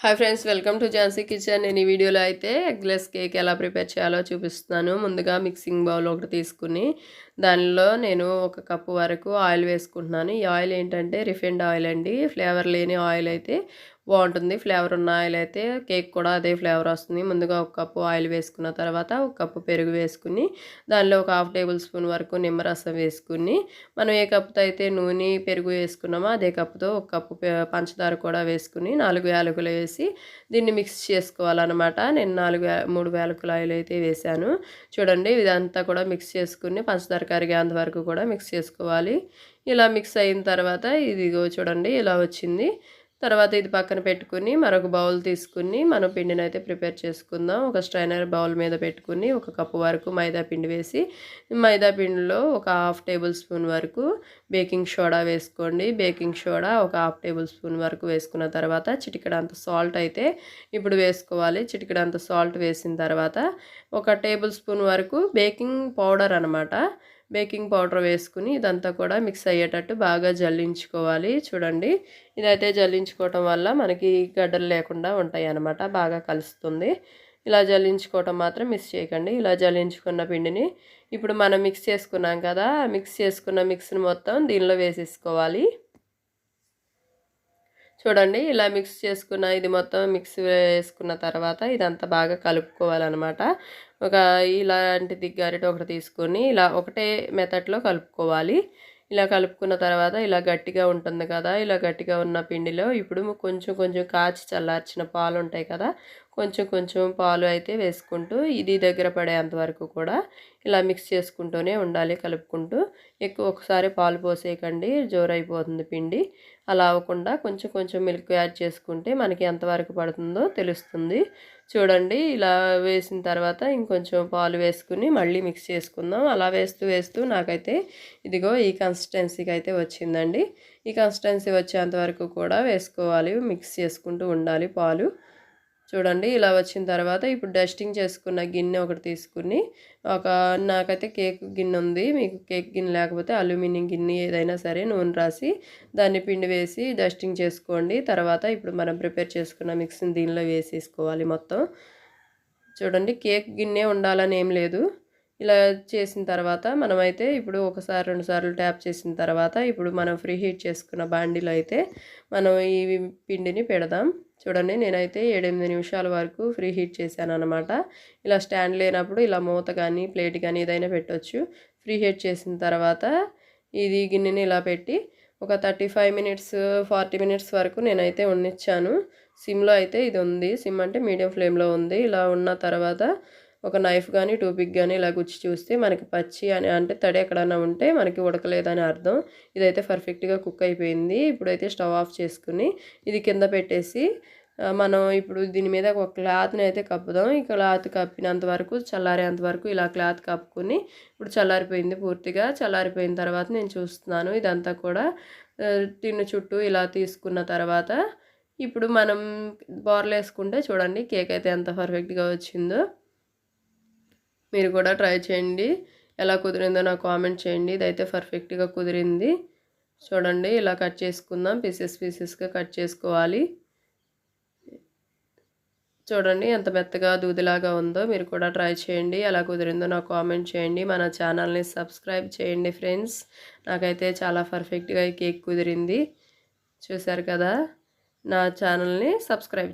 Hi friends welcome to Jhansi kitchen నేను ఈ వీడియోలో అయితే ఎగ్లెస్ కేక్ ఎలా ప్రిపేర్ చేయాలో చూపిస్తున్నాను. ముందుగా మిక్సింగ్ బౌల్ ఒకటి తీసుకుని దానిలో నేను ఒక కప్పు వరకు ఆయిల్ వేసుకుంటున్నాను. ఈ ఆయిల్ ఏంటంటే రిఫైండ్ ఆయిల్ అండి. ఫ్లేవర్ లేని ఆయిల్ అయితే బాగుంటుంది. ఫ్లేవర్ ఉన్న ఆయిల్ అయితే కేక్ కూడా అదే ఫ్లేవర్ వస్తుంది. ముందుగా ఒక కప్పు ఆయిల్ వేసుకున్న తర్వాత ఒక కప్పు పెరుగు వేసుకుని దానిలో ఒక హాఫ్ టేబుల్ స్పూన్ వరకు నిమ్మరసం వేసుకుని మనం ఏ కప్పుతో అయితే నూనె పెరుగు వేసుకున్నామో అదే కప్పుతో ఒక కప్పు పంచదార కూడా వేసుకుని నాలుగు యాలకులు వేసి దీన్ని మిక్స్ చేసుకోవాలన్నమాట. నేను నాలుగు మూడు యాలకుల ఆయిల్ అయితే వేసాను. చూడండి ఇదంతా కూడా మిక్స్ చేసుకుని పంచదార కరిగేంత వరకు కూడా మిక్స్ చేసుకోవాలి. ఇలా మిక్స్ అయిన తర్వాత ఇదిగో చూడండి ఇలా వచ్చింది. తర్వాత ఇది పక్కన పెట్టుకుని మరొక బౌల్ తీసుకుని మనం పిండిని అయితే ప్రిపేర్ చేసుకుందాం. ఒక స్ట్రైనర్ బౌల్ మీద పెట్టుకుని ఒక కప్పు వరకు మైదా పిండి వేసి మైదా పిండిలో ఒక హాఫ్ టేబుల్ స్పూన్ వరకు బేకింగ్ సోడా వేసుకోండి. బేకింగ్ సోడా ఒక హాఫ్ టేబుల్ స్పూన్ వరకు వేసుకున్న తర్వాత చిటికడంత సాల్ట్ అయితే ఇప్పుడు వేసుకోవాలి. చిటికడంత సాల్ట్ వేసిన తర్వాత ఒక టేబుల్ స్పూన్ వరకు బేకింగ్ పౌడర్ అనమాట బేకింగ్ పౌడర్ వేసుకుని ఇదంతా కూడా మిక్స్ అయ్యేటట్టు బాగా జల్లించుకోవాలి. చూడండి ఇదైతే జల్లించుకోవటం వల్ల మనకి గడ్డలు లేకుండా ఉంటాయి అన్నమాట బాగా కలుస్తుంది. ఇలా జల్లించుకోవటం మాత్రం మిక్స్ చేయకండి. ఇలా జల్లించుకున్న పిండిని ఇప్పుడు మనం మిక్స్ చేసుకున్నాం కదా మిక్స్ చేసుకున్న మిక్స్ని మొత్తం దీనిలో వేసేసుకోవాలి. చూడండి ఇలా మిక్స్ చేసుకున్న ఇది మొత్తం మిక్స్ వేసుకున్న తర్వాత ఇదంతా బాగా కలుపుకోవాలన్నమాట. ఒక ఇలాంటిది గరిట ఒకటి తీసుకొని ఇలా ఒకటే మెథడ్లో కలుపుకోవాలి. ఇలా కలుపుకున్న తర్వాత ఇలా గట్టిగా ఉంటుంది కదా ఇలా గట్టిగా ఉన్న పిండిలో ఇప్పుడు కొంచెం కొంచెం కాచి చల్లార్చిన పాలు ఉంటాయి కదా కొంచెం కొంచెం పాలు అయితే వేసుకుంటూ ఇది దగ్గర పడేంత వరకు కూడా ఇలా మిక్స్ చేసుకుంటూనే ఉండాలి కలుపుకుంటూ. ఎక్కువ ఒకసారి పాలు పోసేయకండి జోరైపోతుంది పిండి. అలా అవ్వకుండా కొంచెం కొంచెం మిల్క్ యాడ్ చేసుకుంటే మనకి ఎంతవరకు పడుతుందో తెలుస్తుంది. చూడండి ఇలా వేసిన తర్వాత ఇంకొంచెం పాలు వేసుకుని మళ్ళీ మిక్స్ చేసుకుందాం. అలా వేస్తూ వేస్తూ నాకైతే ఇదిగో ఈ కన్సిస్టెన్సీకి అయితే వచ్చిందండి. ఈ కన్సిస్టెన్సీ వచ్చేంత వరకు కూడా వేసుకోవాలి మిక్స్ చేసుకుంటూ ఉండాలి పాలు. చూడండి ఇలా వచ్చిన తర్వాత ఇప్పుడు డస్టింగ్ చేసుకున్న గిన్నె ఒకటి తీసుకుని ఒక నాకైతే కేక్ గిన్నె ఉంది మీకు కేక్ గిన్నె లేకపోతే అల్యూమినియం గిన్నె ఏదైనా సరే నూనె రాసి దాన్ని పిండి వేసి డస్టింగ్ చేసుకోండి. తర్వాత ఇప్పుడు మనం ప్రిపేర్ చేసుకున్న మిక్సీని దీనిలో వేసేసుకోవాలి మొత్తం. చూడండి కేక్ గిన్నె ఉండాలని ఏం లేదు. ఇలా చేసిన తర్వాత మనమైతే ఇప్పుడు ఒకసారి రెండు సార్లు ట్యాప్ చేసిన తర్వాత ఇప్పుడు మనం ఫ్రీ హీట్ చేసుకున్న బాండీలో అయితే మనం ఈ పిండిని పెడదాం. చూడండి నేనైతే ఏడెనిమిది నిమిషాల వరకు ఫ్రీ హీట్ చేశాను అనమాట ఇలా స్టాండ్ లేనప్పుడు ఇలా మూత కానీ ప్లేట్ కానీ ఏదైనా పెట్టవచ్చు ఫ్రీ హీట్ చేసిన తర్వాత ఇది గిన్నెని ఇలా పెట్టి ఒక thirty five minutes forty minutes వరకు నేనైతే ఉండిచ్చాను సిమ్లో అయితే ఇది ఉంది. సిమ్ అంటే మీడియం ఫ్లేమ్లో ఉంది. ఇలా ఉన్న తర్వాత ఒక నైఫ్ కానీ టూపిక్ కానీ ఇలా గుచ్చి చూస్తే మనకి పచ్చి అని అంటే తడి ఎక్కడన్నా ఉంటే మనకి ఉడకలేదని అర్థం. ఇదైతే పర్ఫెక్ట్గా కుక్ అయిపోయింది. ఇప్పుడైతే స్టవ్ ఆఫ్ చేసుకుని ఇది కింద పెట్టేసి మనం ఇప్పుడు దీని మీద ఒక క్లాత్ని అయితే కప్పుదాం. ఈ క్లాత్ కప్పినంత వరకు చల్లారేంత వరకు ఇలా క్లాత్ కప్పుకొని ఇప్పుడు చల్లారిపోయింది పూర్తిగా. చల్లారిపోయిన తర్వాత నేను చూస్తున్నాను. ఇదంతా కూడా తిన్న చుట్టూ ఇలా తీసుకున్న తర్వాత ఇప్పుడు మనం బోర్లు వేసుకుంటే చూడండి కేక్ అయితే ఎంత పర్ఫెక్ట్గా వచ్చిందో. మీరు కూడా ట్రై చేయండి. ఎలా కుదిరిందో నాకు కామెంట్ చేయండి. ఇదైతే పర్ఫెక్ట్గా కుదిరింది. చూడండి ఇలా కట్ చేసుకుందాం. పీసెస్ పీసెస్గా కట్ చేసుకోవాలి. చూడండి ఎంత మెత్తగా దూదిలాగా ఉందో మీరు కూడా ట్రై చేయండి. ఎలా కుదిరిందో నాకు కామెంట్ చేయండి. మన ఛానల్ని సబ్స్క్రైబ్ చేయండి ఫ్రెండ్స్. నాకైతే చాలా పర్ఫెక్ట్గా ఈ కేక్ కుదిరింది. చూశారు కదా? నా ఛానల్ని సబ్స్క్రైబ్